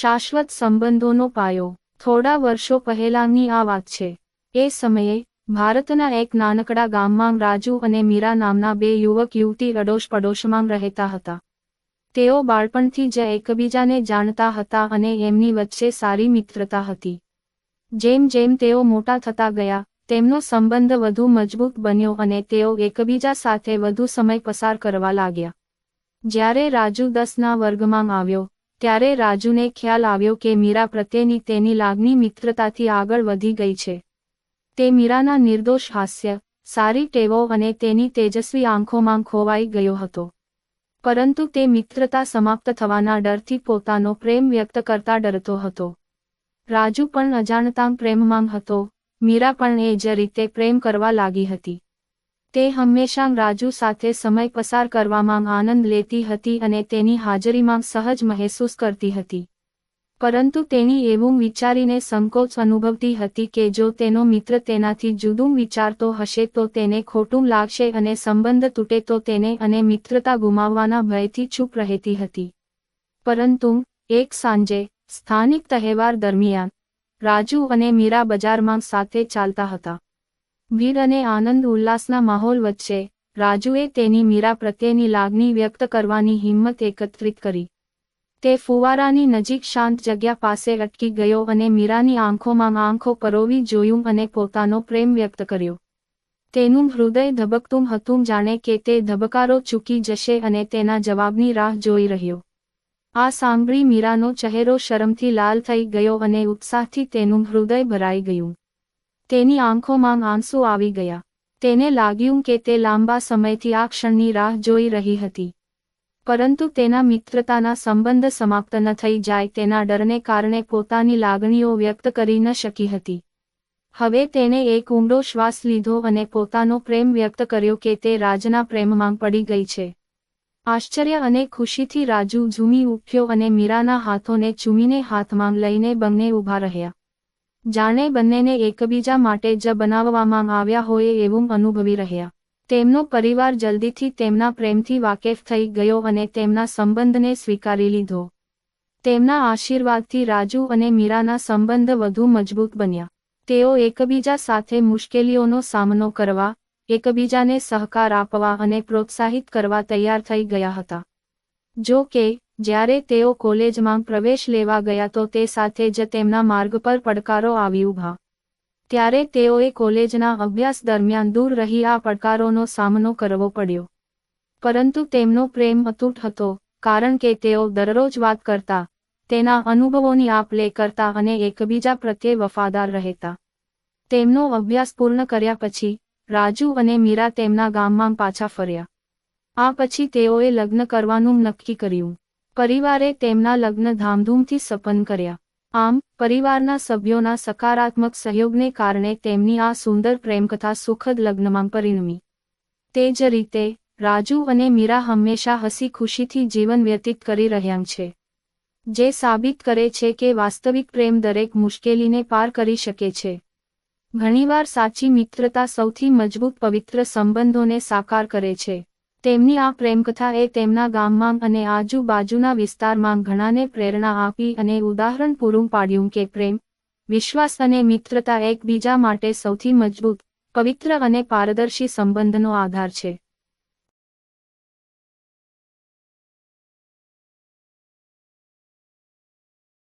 શાશ્વત સંબંધોનો પાયો. થોડા વર્ષો પહેલાંની આ વાત છે. એ સમયે, ભારતના એક નાનકડા ગામમાં રાજુ અને મીરા નામના બે યુવક યુવતી અડોશ પડોશમાં રહેતા હતા. તેઓ બાળપણથી જ એકબીજાને જાણતા હતા અને એમની વચ્ચે સારી મિત્રતા હતી. જેમ જેમ તેઓ મોટા થતા ગયા, તેમનો સંબંધ વધુ મજબૂત બન્યો અને તેઓ એકબીજા સાથે વધુ સમય પસાર કરવા લાગ્યા. જ્યારે રાજુ દસના વર્ગમાં આવ્યો ત્યારે રાજુને ખ્યાલ આવ્યો કે મીરા પ્રત્યેની તેની લાગણી મિત્રતાથી આગળ વધી ગઈ છે. તે મીરાના નિર્દોષ હાસ્ય, સારી ટેવો અને તેની તેજસ્વી આંખોમાં ખોવાઈ ગયો હતો. પરંતુ તે મિત્રતા સમાપ્ત થવાના ડરથી પોતાનો પ્રેમ વ્યક્ત કરતા ડરતો હતો. રાજુ પણ અજાણતા પ્રેમમાં હતો. મીરા પણ એ જ રીતે પ્રેમ કરવા લાગી હતી. તે હંમેશા રાજુ સાથે સમય પસાર કરવામાં આનંદ લેતી હતી અને તેની હાજરીમાં સહજ મહેસૂસ કરતી હતી. પરંતુ તેની એવું વિચારીને સંકોચ અનુભવતી હતી કે જો તેનો મિત્ર તેનાથી જુદું વિચારતો હશે તો તેને ખોટું લાગશે અને સંબંધ તૂટે તો તેને અને મિત્રતા ગુમાવવાના ભયથી ચૂપ રહેતી હતી. પરંતુ એક સાંજે સ્થાનિક તહેવાર દરમિયાન રાજુ અને મીરા બજારમાં સાથે ચાલતા હતા. ભીડ અને આનંદ ઉલ્લાસના માહોલ વચ્ચે રાજુએ તેની મીરા પ્રત્યેની લાગણી વ્યક્ત કરવાની હિંમત એકત્રિત કરી. તે ફુવારાની નજીક શાંત જગ્યા પાસે અટકી ગયો અને મીરાની આંખોમાં આંખો પરોવી જોયું અને પોતાનો પ્રેમ વ્યક્ત કર્યો. તેનું હૃદય ધબકતું હતું, જાણે કે તે ધબકારો ચૂકી જશે અને તેના જવાબની રાહ જોઈ રહ્યો. આ સાંભળી મીરાનો ચહેરો શરમથી લાલ થઈ ગયો અને ઉત્સાહથી તેનું હૃદય ભરાઈ ગયું. તેની આંખોમાં આંસુ આવી ગયા. તેને લાગ્યું કે તે લાંબા સમયથી આ ક્ષણની રાહ જોઈ રહી હતી. પરંતુ તેના મિત્રતાના સંબંધ સમાપ્ત ન થઈ જાય તેના ડરને કારણે પોતાની લાગણીઓ વ્યક્ત કરી ન શકી હતી. હવે તેણે એક ઊંડો શ્વાસ લીધો અને પોતાનો પ્રેમ વ્યક્ત કર્યો કે તે રાજના પ્રેમમાં પડી ગઈ છે. આશ્ચર્ય અને ખુશીથી રાજુ ઝૂમી ઉઠ્યો અને મીરાના હાથોને ચૂમીને હાથમાં લઈને બંને ઊભા રહ્યા. જાણે બંનેને એકબીજા માટે જ બનાવવામાં આવ્યા હોય એવું અનુભવી રહ્યા. તેમનો પરિવાર જલ્દીથી તેમના પ્રેમથી વાકેફ થઈ ગયો અને તેમના સંબંધને સ્વીકારી લીધો. તેમના આશીર્વાદથી રાજુ અને મીરાના સંબંધ વધુ મજબૂત બન્યા. તેઓ એકબીજા સાથે મુશ્કેલીઓનો સામનો કરવા, એકબીજાને સહકાર આપવા અને પ્રોત્સાહિત કરવા તૈયાર થઈ ગયા હતા. જો કે, જ્યારે તેઓ કોલેજમાં પ્રવેશ લેવા ગયા તો તે સાથે જ તેમના માર્ગ પર પડકારો આવી ઊભા ત્યારે તેઓએ કોલેજના અભ્યાસ દરમિયાન દૂર રહી આ પડકારોનો સામનો કરવો પડ્યો. પરંતુ તેમનો પ્રેમ અતૂટ હતો, કારણ કે તેઓ દરરોજ વાત કરતા, તેના અનુભવોની આપ લે કરતા અને એકબીજા પ્રત્યે વફાદાર રહેતા. તેમનો અભ્યાસ પૂર્ણ કર્યા પછી, રાજુ અને મીરા તેમના ગામમાં પાછા ફર્યા. આ પછી તેઓએ લગ્ન કરવાનું નક્કી કર્યું. પરિવારે તેમના લગ્ન ધામધૂમથી સપન કર્યા. આમ, પરિવારના સભ્યોના સકારાત્મક સહયોગને કારણે તેમની આ સુંદર પ્રેમકથા સુખદ લગ્નમાં પરિણમી. તે જ રીતે, રાજુ અને મીરા હંમેશા હસી ખુશીથી જીવન વ્યતીત કરી રહ્યા છે. જે સાબિત કરે છે કે વાસ્તવિક પ્રેમ દરેક મુશ્કેલીને પાર કરી શકે છે. ઘણીવાર સાચી મિત્રતા સૌથી મજબૂત પવિત્ર સંબંધોને સાકાર કરે છે. તેમની આ પ્રેમકથા એ તેમના ગામમાં અને આજુબાજુના વિસ્તારમાં ઘણાને પ્રેરણા આપી અને ઉદાહરણ પૂરું પાડ્યું કે પ્રેમ, વિશ્વાસ અને મિત્રતા એકબીજા માટે સૌથી મજબૂત, પવિત્ર અને પારદર્શી સંબંધનો આધાર છે.